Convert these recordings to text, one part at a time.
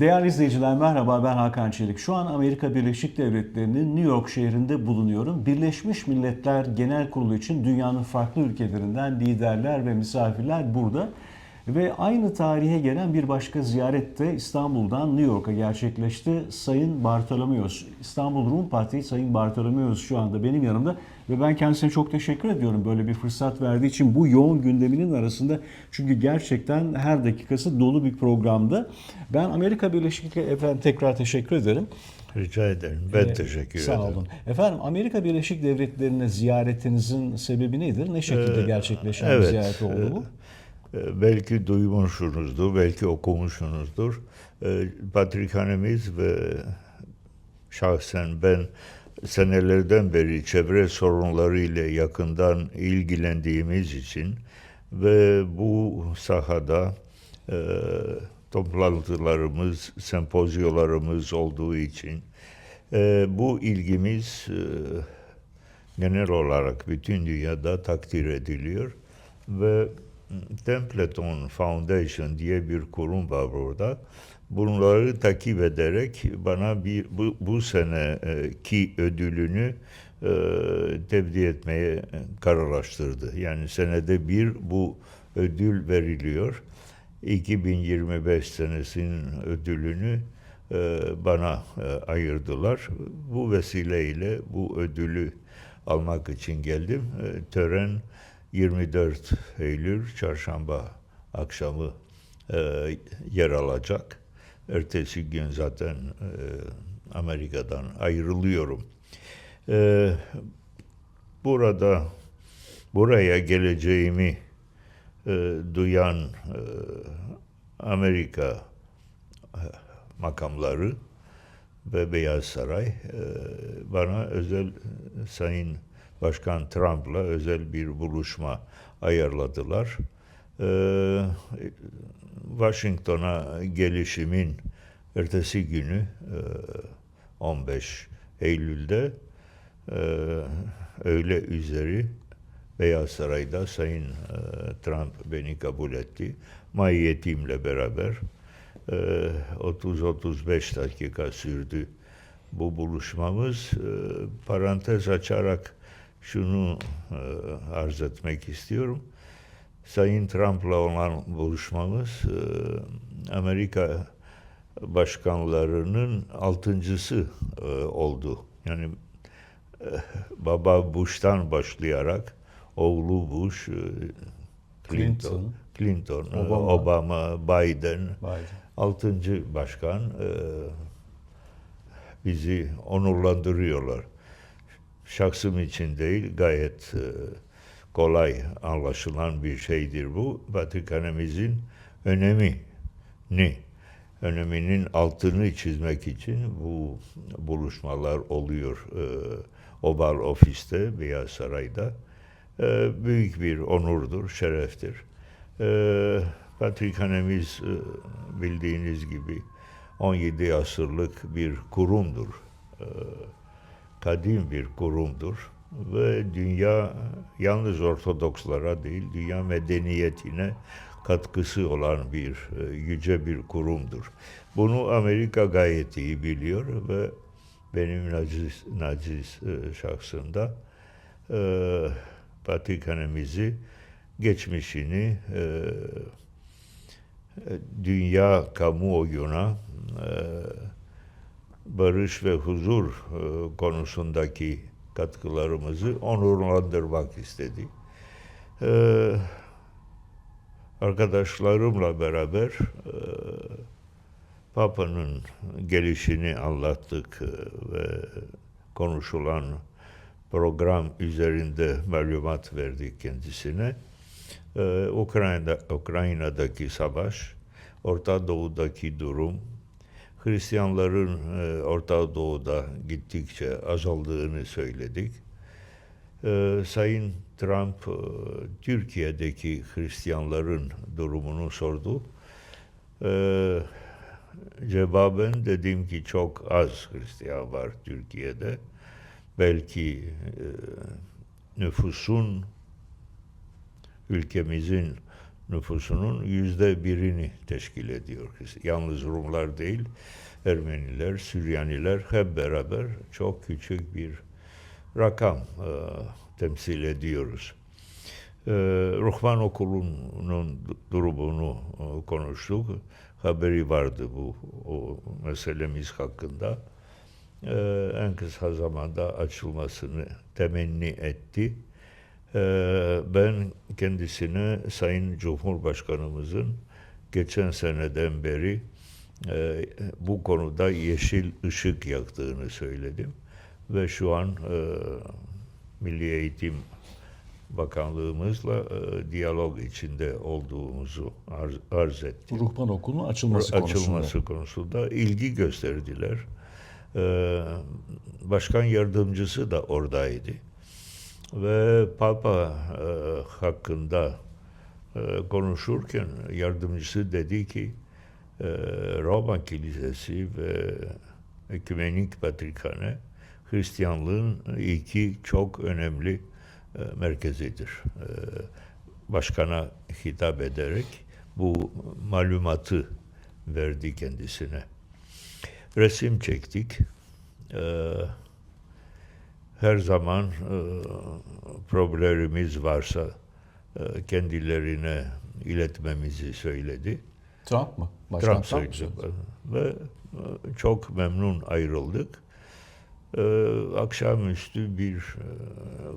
Değerli izleyiciler merhaba ben Hakan Çelik. Şu an Amerika Birleşik Devletleri'nin New York şehrinde bulunuyorum. Birleşmiş Milletler Genel Kurulu için dünyanın farklı ülkelerinden liderler ve misafirler burada. Ve aynı tarihe gelen bir başka ziyaret de İstanbul'dan New York'a gerçekleşti. Sayın Bartolomeos, İstanbul Rum Parti Sayın Bartolomeos şu anda benim yanımda. Ve ben kendisine çok teşekkür ediyorum böyle bir fırsat verdiği için bu yoğun gündeminin arasında. Çünkü gerçekten her dakikası dolu bir programda. Ben Amerika Birleşik Efendim tekrar teşekkür ederim. Rica ederim. Ben Ee, teşekkür Sağ ederim. olun. Efendim Amerika Birleşik Devletleri'ne ziyaretinizin sebebi nedir? Ne şekilde Ee, gerçekleşen bir evet, ziyaret oldu bu? Ee, Belki duymuşsunuzdur, belki okumuşsunuzdur. Ee, Patrikhanemiz ve şahsen ben senelerden beri çevre sorunları ile yakından ilgilendiğimiz için ve bu sahada e, toplantılarımız, sempozyolarımız olduğu için e, bu ilgimiz e, genel olarak bütün dünyada takdir ediliyor ve Templeton Foundation diye bir kurum var burada. Bunları takip ederek bana bir bu, bu seneki ödülünü e, tevdi etmeye kararlaştırdı. Yani senede bir bu ödül veriliyor. 2025 senesinin ödülünü e, bana e, ayırdılar. Bu vesileyle bu ödülü almak için geldim. E, tören 24 Eylül çarşamba akşamı e, yer alacak. Ertesi gün zaten e, Amerika'dan ayrılıyorum. E, burada buraya geleceğimi e, duyan e, Amerika e, makamları ve Beyaz Saray e, bana özel Sayın Başkan Trump'la özel bir buluşma ayarladılar. E, Washington'a gelişimin ertesi günü e, 15 Eylül'de e, öğle üzeri Beyaz Saray'da Sayın e, Trump beni kabul etti. Mahiyetimle beraber e, 30-35 dakika sürdü bu buluşmamız. E, parantez açarak şunu e, arz etmek istiyorum. Sayın Trump'la olan buluşmamız e, Amerika başkanlarının altıncısı e, oldu. Yani e, baba Bush'tan başlayarak oğlu Bush, e, Clinton, Clinton, Clinton, e, Obama. Obama, Biden, Vay. altıncı başkan e, bizi onurlandırıyorlar. Şahsım için değil, gayet e, kolay anlaşılan bir şeydir bu. Vatikanımızın önemi ne? Öneminin altını çizmek için bu buluşmalar oluyor e, Ofis'te, Beyaz Saray'da. E, büyük bir onurdur, şereftir. E, e, bildiğiniz gibi 17 asırlık bir kurumdur. E, kadim bir kurumdur ve dünya yalnız Ortodokslara değil, dünya medeniyetine katkısı olan bir e, yüce bir kurumdur. Bunu Amerika gayet iyi biliyor ve benim naciz, naciz e, şahsında e, Vatikanımızı geçmişini e, e, dünya kamuoyuna e, barış ve huzur e, konusundaki katkılarımızı onurlandırmak istedi. E, arkadaşlarımla beraber e, Papa'nın gelişini anlattık e, ve konuşulan program üzerinde malumat verdik kendisine. Ee, Ukrayna, Ukrayna'daki savaş, Orta Doğu'daki durum, Hristiyanların e, Orta Doğu'da gittikçe azaldığını söyledik. Ee, Sayın Trump e, Türkiye'deki Hristiyanların durumunu sordu. Ee, cevaben dedim ki çok az Hristiyan var Türkiye'de. Belki e, nüfusun ülkemizin nüfusunun yüzde birini teşkil ediyor. Yalnız Rumlar değil, Ermeniler, Süryaniler hep beraber çok küçük bir rakam e, temsil ediyoruz. E, Ruhban Okulu'nun du- durumunu e, konuştuk. Haberi vardı bu o meselemiz hakkında. E, en kısa zamanda açılmasını temenni etti. E, ben kendisine Sayın Cumhurbaşkanımızın geçen seneden beri e, bu konuda yeşil ışık yaktığını söyledim. Ve şu an e, Milli Eğitim Bakanlığımızla e, diyalog içinde olduğumuzu arz, arz ettim. Ruhban Okulu'nun açılması, Açılması konusunda. konusunda ilgi gösterdiler. E, başkan yardımcısı da oradaydı. Ve Papa e, hakkında e, konuşurken yardımcısı dedi ki e, Roma Kilisesi ve Ekümenik Patrikhane Hristiyanlığın iki çok önemli e, merkezidir. E, başkana hitap ederek bu malumatı verdi kendisine. Resim çektik. E, her zaman e, problemimiz varsa e, kendilerine iletmemizi söyledi. Trump mı? Başkan Trump söyledi. Ve e, çok memnun ayrıldık. E, akşamüstü bir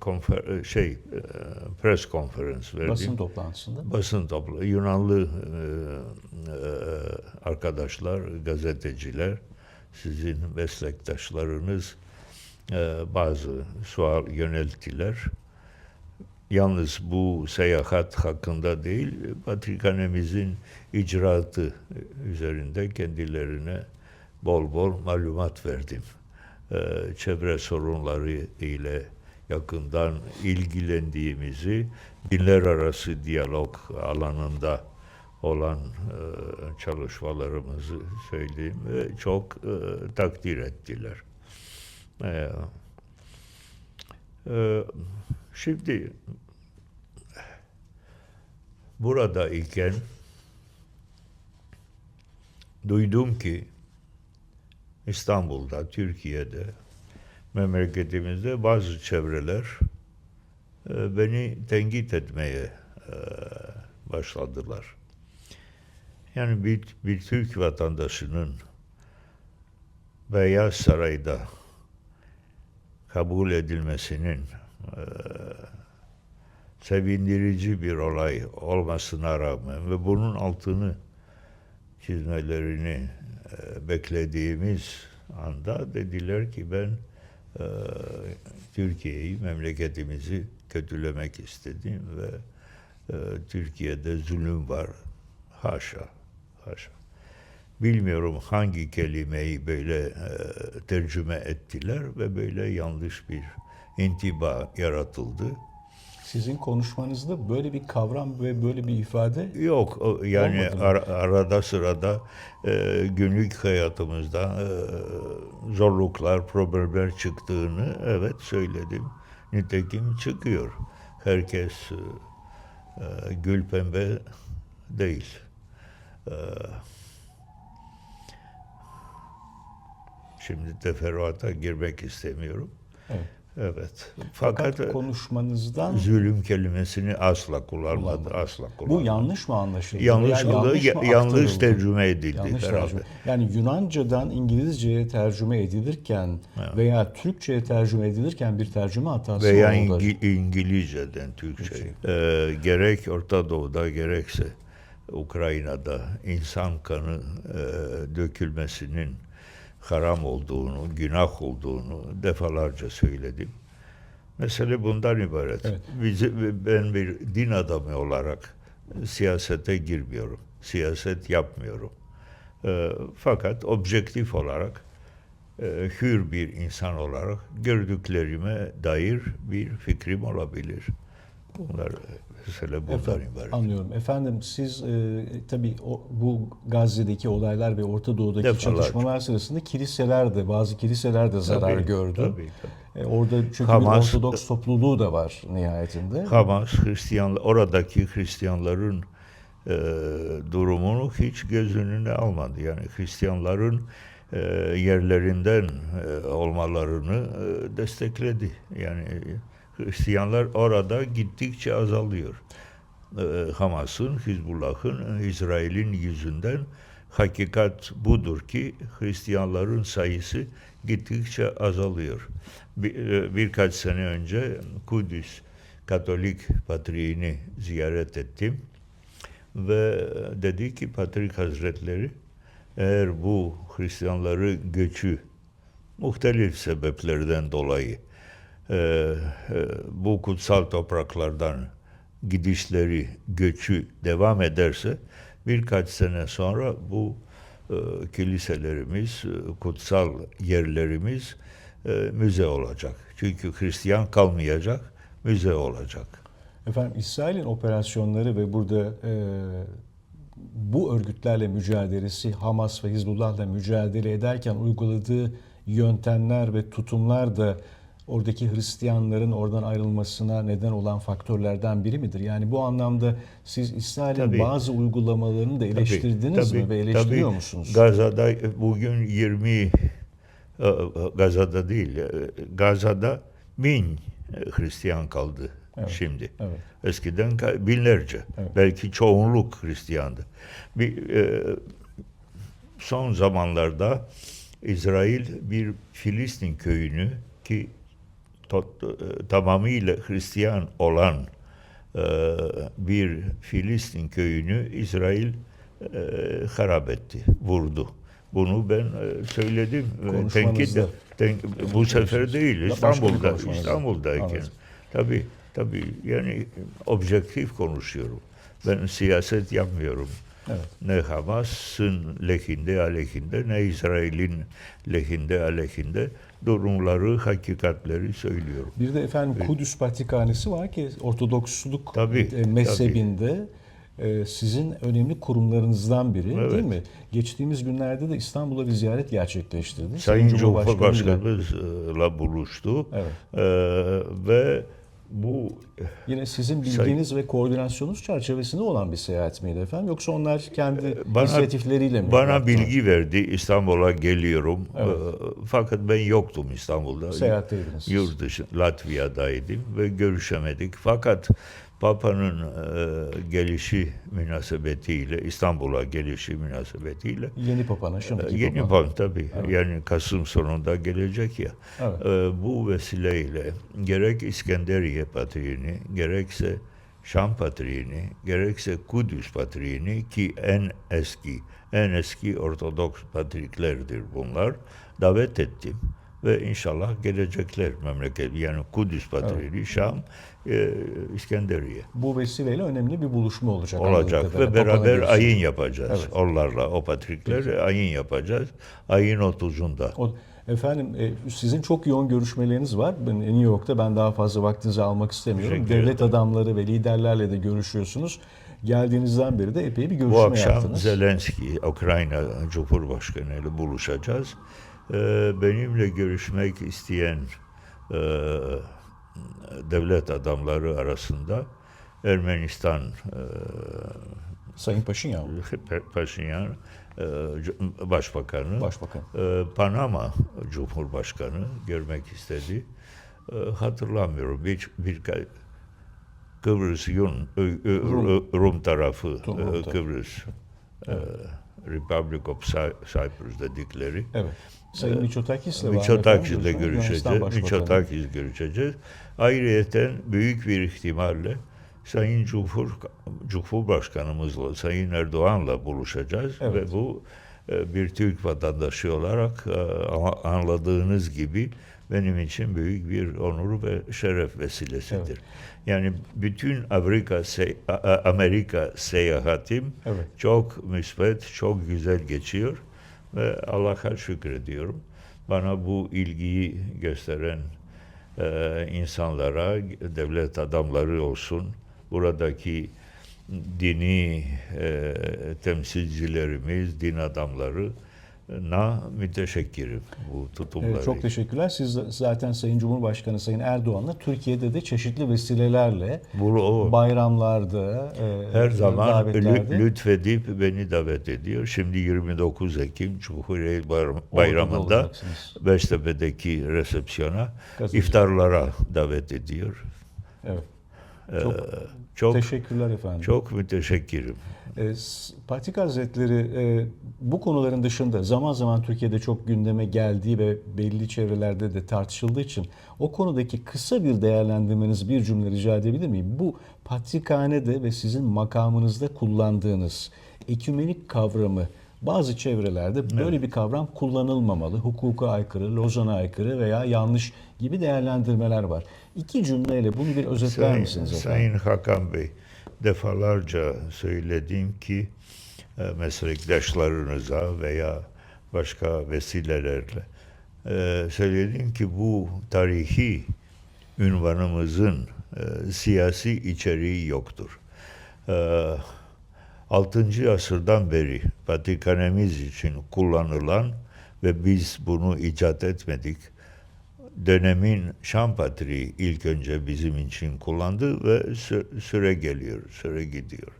konfer- şey e, press konferans verdim. Basın toplantısında. Basın toplu Yunanlı e, e, arkadaşlar, gazeteciler, sizin meslektaşlarınız bazı sual yönelttiler. Yalnız bu seyahat hakkında değil, Patrikhanemizin icraatı üzerinde kendilerine bol bol malumat verdim. E, çevre sorunları ile yakından ilgilendiğimizi, dinler arası diyalog alanında olan e, çalışmalarımızı söyleyeyim ve çok e, takdir ettiler. E, e, şimdi burada iken duydum ki İstanbul'da, Türkiye'de, memleketimizde bazı çevreler e, beni tenkit etmeye e, başladılar. Yani bir, bir Türk vatandaşının Beyaz Saray'da kabul edilmesinin e, sevindirici bir olay olmasına rağmen ve bunun altını çizmelerini e, beklediğimiz anda dediler ki ben e, Türkiye'yi, memleketimizi kötülemek istedim ve e, Türkiye'de zulüm var. Haşa, haşa. Bilmiyorum hangi kelimeyi böyle e, tercüme ettiler ve böyle yanlış bir intiba yaratıldı. Sizin konuşmanızda böyle bir kavram ve böyle bir ifade Yok yani ara- arada sırada e, günlük hayatımızda e, zorluklar, problemler çıktığını evet söyledim. Nitekim çıkıyor. Herkes e, e, gül pembe değil. E, şimdi teferruata girmek istemiyorum. evet. Evet. Fakat, Fakat, konuşmanızdan zulüm kelimesini asla kullanmadı. Kullanmadı. Asla bu kullanmadı. yanlış mı anlaşıldı? Yanlış, veya yanlış, mı yanlış tercüme edildi Yanlış herhalde. tercüme. Yani Yunancadan İngilizceye tercüme edilirken veya Türkçeye tercüme edilirken bir tercüme hatası Veya oldu. İngi- İngilizceden Türkçe. Ee, gerek Orta Doğu'da gerekse Ukrayna'da insan kanı e, dökülmesinin haram olduğunu, günah olduğunu defalarca söyledim. Mesele bundan ibaret. Evet. Bizi, ben bir din adamı olarak siyasete girmiyorum. Siyaset yapmıyorum. Ee, fakat objektif olarak e, hür bir insan olarak gördüklerime dair bir fikrim olabilir. Bunlar mesele Efendim, ibaret. Anlıyorum. Efendim siz e, tabii o, bu Gazze'deki olaylar ve Orta Doğu'daki Defalarca. çatışmalar sırasında kiliseler de bazı kiliseler de zarar Tabii, gördü. tabii, tabii. E, orada çünkü Hamas- bir Ortodoks topluluğu da var nihayetinde. Hamas Hristiyan oradaki Hristiyanların durumunu hiç göz önüne almadı. Yani Hristiyanların e, yerlerinden e, olmalarını e, destekledi. Yani Hristiyanlar orada gittikçe azalıyor. E, Hamas'ın, Hizbullah'ın, İsrail'in yüzünden hakikat budur ki Hristiyanların sayısı gittikçe azalıyor. Bir, e, birkaç sene önce Kudüs Katolik Patriğini ziyaret ettim ve dedi ki Patrik Hazretleri eğer bu Hristiyanları göçü muhtelif sebeplerden dolayı e, e, bu kutsal topraklardan gidişleri, göçü devam ederse birkaç sene sonra bu e, kiliselerimiz, e, kutsal yerlerimiz e, müze olacak. Çünkü Hristiyan kalmayacak, müze olacak. Efendim İsrail'in operasyonları ve burada e, bu örgütlerle mücadelesi, Hamas ve Hizbullah'la mücadele ederken uyguladığı yöntemler ve tutumlar da oradaki Hristiyanların oradan ayrılmasına neden olan faktörlerden biri midir? Yani bu anlamda siz İsrail'in Tabii. bazı uygulamalarını da eleştirdiniz Tabii, mi ve tabii. eleştiriyor musunuz? Gazada bugün 20 e, Gazada değil, e, Gazada bin e, Hristiyan kaldı Evet, şimdi. evet. Eskiden binlerce, Evet. belki çoğunluk Hristiyandı. Bir, e, son zamanlarda İsrail bir Filistin köyünü ki to- e, tamamıyla Hristiyan olan e, bir Filistin köyünü İsrail e, harap etti, vurdu. Bunu ben e, söyledim. Tenkit, ten- bu sefer değil, Başka bir İstanbul'da. İstanbul'dayken. Anladım. Tabii, tabii yani objektif konuşuyorum. Ben siyaset yapmıyorum. Evet. Ne Hamas'ın lehinde aleyhinde ne İsrail'in lehinde aleyhinde durumları, hakikatleri söylüyorum. Bir de efendim Kudüs Patrikhanesi var ki Ortodoksluk Tabii, e, mezhebinde e, sizin önemli kurumlarınızdan biri Evet. değil mi? Geçtiğimiz günlerde de İstanbul'a bir ziyaret gerçekleştirdi. Sayın. Cumhurbaşkanımızla buluştu Evet. Ee, ve bu Yine sizin bildiğiniz ve koordinasyonunuz çerçevesinde olan bir seyahat miydi efendim? Yoksa onlar kendi Ee, bana- inisiyatifleriyle mi? bana yaptılar? bilgi verdi. İstanbul'a geliyorum. Evet. Ee, fakat ben yoktum İstanbul'da. Seyahatteydiniz. Yurt dışı Latvia'daydım ve görüşemedik. Fakat Papa'nın e, gelişi münasebetiyle, İstanbul'a gelişi münasebetiyle Yeni Papa'nın e, şimdiki Yeni Papa. Papa tabii. Yani Kasım sonunda gelecek ya. Evet. E, bu vesileyle gerek İskenderiye Patriğini, gerekse Şam Patriğini, gerekse Kudüs Patriğini ki en eski, en eski Ortodoks patriklerdir bunlar. Davet ettim ve inşallah gelecekler memleket. Yani Kudüs Patriğini, Şam, e, İskenderiye Bu vesileyle önemli bir buluşma olacak. olacak ve beraber ayin yapacağız. Evet. Onlarla o patrikler ayin yapacağız. Ayın 30'unda. O, efendim e, sizin çok yoğun görüşmeleriniz var. New York'ta ben daha fazla vaktinizi almak istemiyorum. Devlet adamları ve liderlerle de görüşüyorsunuz. Geldiğinizden beri de epey bir görüşme Bu akşam yaptınız. Zelenski, Ukrayna Cumhurbaşkanı ile buluşacağız. Ee, benimle görüşmek isteyen e, devlet adamları arasında Ermenistan e, Sayın Paşinyan, Paşinyan e, Başbakanı, Başbakan. Panama Cumhurbaşkanı görmek istedi. Hatırlamıyorum. Bir, bir Kıbrıs Yun, Rum. Rum, tarafı, Rum. Kıbrıs e, Republic of Cy- Cyprus dedikleri. Evet. Sayın Miçotakis'le var. Miçotakis'le görüşeceğiz. Miçotakis görüşeceğiz. Ayrıyeten büyük bir ihtimalle Sayın Cumhur Cumhurbaşkanımızla, Sayın Erdoğan'la buluşacağız Evet. ve bu e, bir Türk vatandaşı olarak e, anladığınız gibi benim için büyük bir onur ve şeref vesilesidir. Evet. Yani bütün Amerika se- Amerika seyahatim Evet. çok müsbet, çok güzel geçiyor ve Allah'a şükrediyorum. Bana bu ilgiyi gösteren e, insanlara, devlet adamları olsun, buradaki dini e, temsilcilerimiz, din adamları na müteşekkirim bu tutumları. Evet, çok teşekkürler. Siz zaten Sayın Cumhurbaşkanı Sayın Erdoğan'la Türkiye'de de çeşitli vesilelerle Bu o bayramlarda, e, her zaman lü- davetlerde lütfedip beni davet ediyor. Şimdi 29 Ekim Cumhuriyet Bayramı'nda. Beştepe'deki resepsiyona, iftarlara davet ediyor. Evet. Ee, Çok çok Teşekkürler efendim. çok müteşekkirim. E, S- Patik Hazretleri e, bu konuların dışında zaman zaman Türkiye'de çok gündeme geldiği ve belli çevrelerde de tartışıldığı için o konudaki kısa bir değerlendirmeniz bir cümle rica edebilir miyim? Bu patrikhanede ve sizin makamınızda kullandığınız ekümenik kavramı bazı çevrelerde böyle bir kavram kullanılmamalı, hukuka aykırı, Lozan'a aykırı veya yanlış gibi değerlendirmeler var. İki cümleyle bunu bir özetler Sayın, misiniz efendim? Sayın Hakan Bey, defalarca söyledim ki e, meslektaşlarınıza veya başka vesilelerle e, söyledim ki bu tarihi ünvanımızın e, siyasi içeriği yoktur. E, 6. asırdan beri Vatikanemiz için kullanılan ve biz bunu icat etmedik dönemin Şam Patriği ilk önce bizim için kullandı ve sü- süre geliyor, süre gidiyor.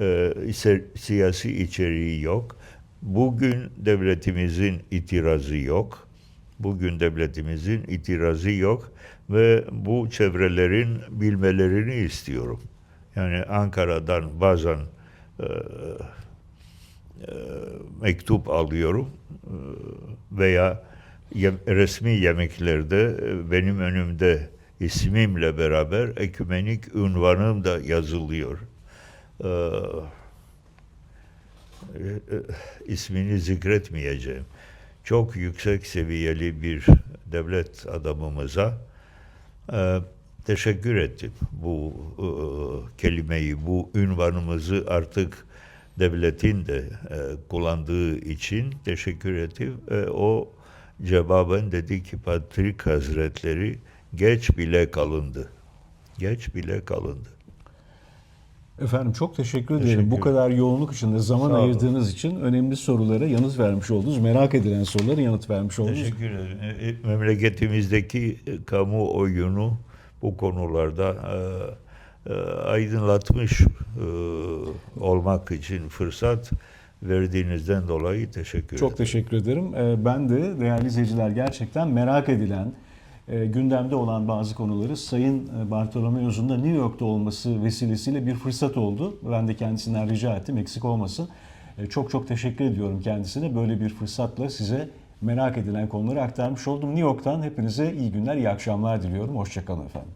Ee, siyasi içeriği yok. Bugün devletimizin itirazı yok. Bugün devletimizin itirazı yok ve bu çevrelerin bilmelerini istiyorum. Yani Ankara'dan bazen e, e, mektup alıyorum e, veya resmi yemeklerde e, benim önümde ismimle beraber ekümenik ünvanım da yazılıyor. Ee, e, e, ismini zikretmeyeceğim. Çok yüksek seviyeli bir devlet adamımıza teşekkür ettim. Bu kelimeyi, bu ünvanımızı artık devletin de kullandığı için teşekkür ettim. O cevaben dedi ki Patrik Hazretleri geç bile kalındı. Geç bile kalındı. Efendim çok teşekkür ederim. Teşekkür Bu kadar yoğunluk içinde zaman Sağ olun. ayırdığınız için önemli sorulara yanıt vermiş oldunuz. Merak edilen sorulara yanıt vermiş oldunuz. Teşekkür ederim. E, e, Memleketimizdeki e, kamuoyunu bu konularda aydınlatmış olmak için fırsat verdiğinizden dolayı teşekkür Çok ederim. teşekkür ederim. Ee, Ben de değerli izleyiciler gerçekten merak edilen, e, gündemde olan bazı konuları Sayın e, Bartolomeos'un da New York'ta olması vesilesiyle bir fırsat oldu. Ben de kendisinden rica ettim eksik olmasın. E, Çok çok teşekkür ediyorum kendisine. Böyle bir fırsatla size merak edilen konuları aktarmış oldum. New York'tan hepinize iyi günler, iyi akşamlar diliyorum. Hoşçakalın efendim.